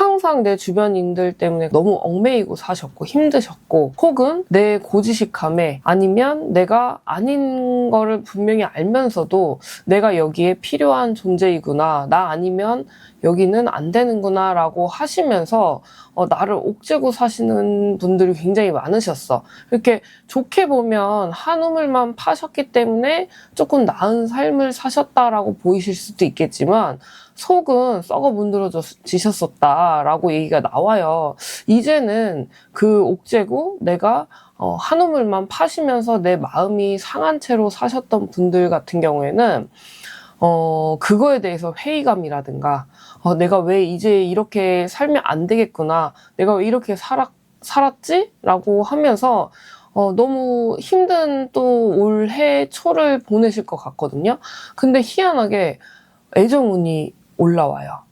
how 항상 내 주변인들 때문에 너무 얽매이고 사셨고 힘드셨고 혹은 내 고지식함에 아니면 내가 아닌 거를 분명히 알면서도 내가 여기에 필요한 존재이구나 나 아니면 여기는 안 되는구나 라고 하시면서 어, 나를 옥죄고 사시는 분들이 굉장히 많으셨어. 이렇게 좋게 보면 한 우물만 파셨기 때문에 조금 나은 삶을 사셨다라고 보이실 수도 있겠지만 속은 썩어 문드러지셨었다 라고 얘기가 나와요. 이제는 그 옥죄고 내가 어, 한 우물만 파시면서 내 마음이 상한 채로 사셨던 분들 같은 경우에는 어, 그거에 대해서 회의감이라든가 어, 내가 왜 이제 이렇게 살면 안 되겠구나. 내가 왜 이렇게 살았, 살았지? 라고 하면서 어, 너무 힘든 또 올해 초를 보내실 것 같거든요. 근데 희한하게 애정운이 올라와요.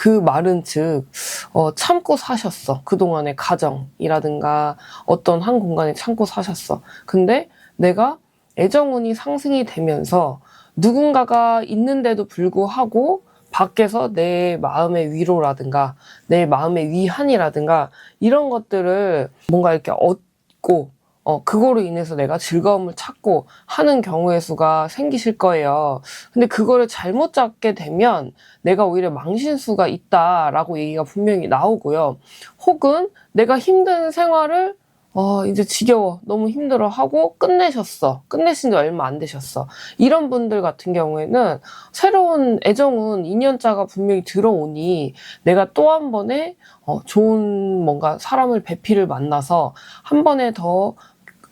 그 말은 즉, 어, 참고 사셨어. 그동안의 가정이라든가 어떤 한 공간에 참고 사셨어. 근데 내가 애정운이 상승이 되면서 누군가가 있는데도 불구하고 밖에서 내 마음의 위로라든가 내 마음의 위안이라든가 이런 것들을 뭔가 이렇게 얻고 어, 그거로 인해서 내가 즐거움을 찾고 하는 경우의 수가 생기실 거예요. 근데 그거를 잘못 잡게 되면 내가 오히려 망신수가 있다라고 얘기가 분명히 나오고요. 혹은 내가 힘든 생활을 어, 이제 지겨워. 너무 힘들어 하고 끝내셨어. 끝내신 지 얼마 안 되셨어. 이런 분들 같은 경우에는 새로운 애정은 2년차가 분명히 들어오니 내가 또 한 번에 어, 좋은 뭔가 사람을 배필을 만나서 한 번에 더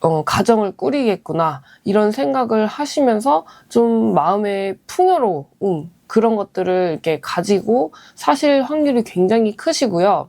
어, 가정을 꾸리겠구나. 이런 생각을 하시면서 좀 마음의 풍요로움, 그런 것들을 이렇게 가지고 사실 확률이 굉장히 크시고요.